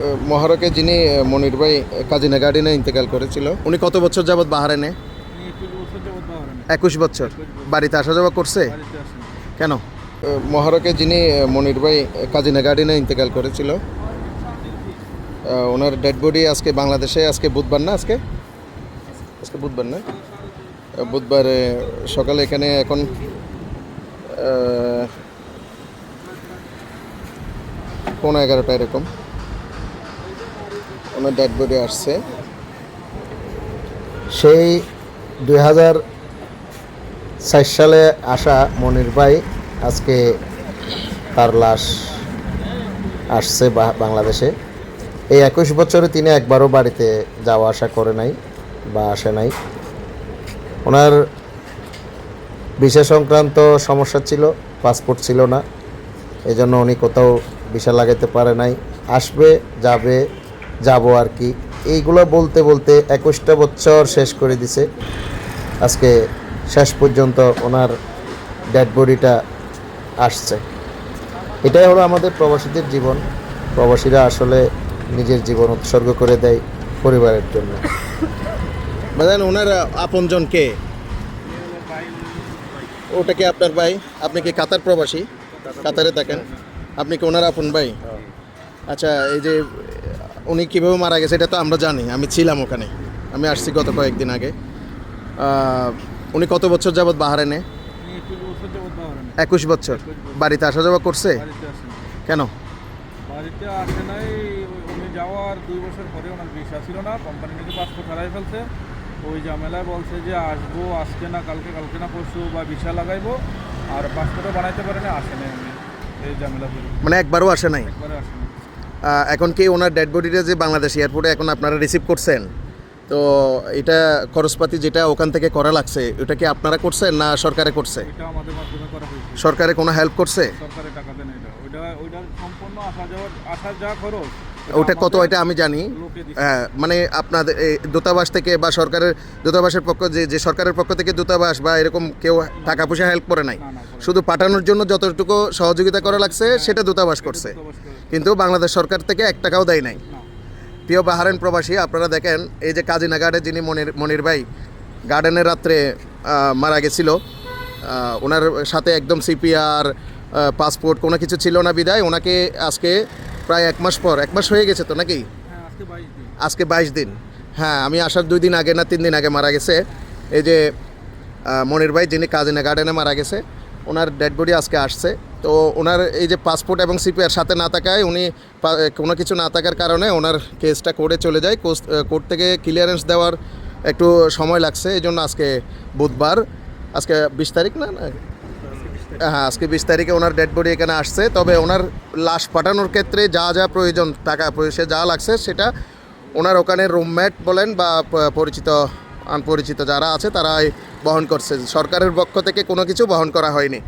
মহারকে যিনি মনির ভাই কাজিনা গার্ডেনে ইন্তেকাল করেছিল। উনি কত বছর যাবৎ বাহারেনে? একুশ বছর। বাড়িতে আসা যাওয়া করছে? কেন? মহারকে যিনি মনির ভাই কাজিনা গার্ডেনে ইন্তেকাল করেছিল। ওনার ডেড বডি আজকে বাংলাদেশে আজকে বুধবার না আজকে? আজকে বুধবার না? বুধবার সকালে এখানে এখন আহ, পৌনে এগারোটা এরকম। ওনার ডেড বডি আসছে। সেই দুই হাজার ষাট সালে আসা মনির ভাই আজকে তার লাশ আসছে বাংলাদেশে। এই একুশ বছরে তিনি একবারও বাড়িতে যাওয়া আসা করে নাই বা আসে নাই। ওনার ভিসা সংক্রান্ত সমস্যা ছিল পাসপোর্ট ছিল না। এই জন্য উনি কোথাও ভিসা লাগাতে পারে নাই। আসবে, যাবে যাব আর কি। এইগুলো বলতে বলতে একুশটা বছর শেষ করে দিছে। আজকে শেষ পর্যন্ত ওনার ডেড বডিটা আসছে। এটাই হলো আমাদের প্রবাসীদের জীবন। প্রবাসীরা আসলে নিজের জীবন উৎসর্গ করে দেয় পরিবারের জন্য। বাজান ওনার আপনজন কে? ওটা কি আপনার ভাই? আপনি কি কাতার প্রবাসী? কাতারে থাকেন। আপনি কি ওনার আপন ভাই? আচ্ছা এই যে উনি কীভাবে মারা গেছে এটা তো আমরা জানি আমি ছিলাম ওখানে আমি আসছি গত কয়েকদিন আগে। উনি কত বছর যাবৎ বাহারেনে একুশ বছর যাবত একুশ বছর। বাড়িতে আসা যাওয়া করছে? কেন? বাড়িতে আসে নাই উনি যাওয়ার দুই বছর পরে ওনার ভিসা ছিল না কোম্পানি নাকি পাসপোর্ট হারাই ফেলছে। ওই ঝামেলায় বলছে যে আসব আজকে না কালকে কালকে না পরশু বা ভিসা লাগাইবো আর পাসপোর্টও বানাইতে পারে না আসে নাই উনি। এই ঝামেলা মানে একবারও আসে নাই? একবারে আসে নাই। এখন কি ওনার ডেড বডিটা যে বাংলাদেশ এয়ারপোর্টে এখন আপনারা রিসিভ করছেন? তো এটা খরচপাতি যেটা ওখান থেকে করা লাগছে ওটা কি আপনারা করছেন না সরকারে করছে? সরকারে কোনো হেল্প করছে? সরকারে টাকা দেন এটা। ওইটা ওইটার সম্পূর্ণ আসা যাওয়ার আসা যা খরচ। ওটা কত এটা আমি জানি। হ্যাঁ মানে আপনাদের এই দূতাবাস থেকে বা সরকারের দূতাবাসের পক্ষ যে যে সরকারের পক্ষ থেকে দূতাবাস বা এরকম কেউ টাকা পয়সা হেল্প করে নাই। শুধু পাঠানোর জন্য যতটুকু সহযোগিতা করা লাগছে সেটা দূতাবাস করছে। কিন্তু বাংলাদেশ সরকার থেকে এক টাকাও দেয় নাই। প্রিয় বাহারেন প্রবাসী আপনারা দেখেন এই যে কাজিনা গার্ডে যিনি মনির মনির ভাই গার্ডেনের রাত্রে মারা গেছিল। ওনার সাথে একদম সিপিআর পাসপোর্ট কোনো কিছু ছিল না বিদায়। ওনাকে আজকে প্রায় এক মাস পর এক মাস হয়ে গেছে তো নাকি? হ্যাঁ আজকে বাইশ দিন। আজকে বাইশ দিন। হ্যাঁ আমি আসার দুই দিন আগে না তিন দিন আগে মারা গেছে। এই যে মনির ভাই যিনি কাজিনা গার্ডেনে মারা গেছে ওনার ডেড বডি আজকে আসছে। তো ওনার এই যে পাসপোর্ট এবং সিপিআর সাথে না থাকায় উনি কোনো কিছু না থাকার কারণে ওনার কেসটা কোর্টে চলে যায়। কোর্ট থেকে ক্লিয়ারেন্স দেওয়ার একটু সময় লাগছে এই জন্য আজকে বুধবার। আজকে বিশ তারিখ না না? হ্যাঁ আজকে বিশ তারিখে ওনার ডেড বডি এখানে আসছে। তবে ওনার লাশ পাঠানোর ক্ষেত্রে যা যা প্রয়োজন, টাকা পয়সা যা লাগছে, সেটা ওনার ওখানে রুমমেট বলেন বা পরিচিত, আনপরিচিত যারা আছে, তারাই বহন করছে। সরকারের পক্ষ থেকে কোনো কিছু বহন করা হয়নি।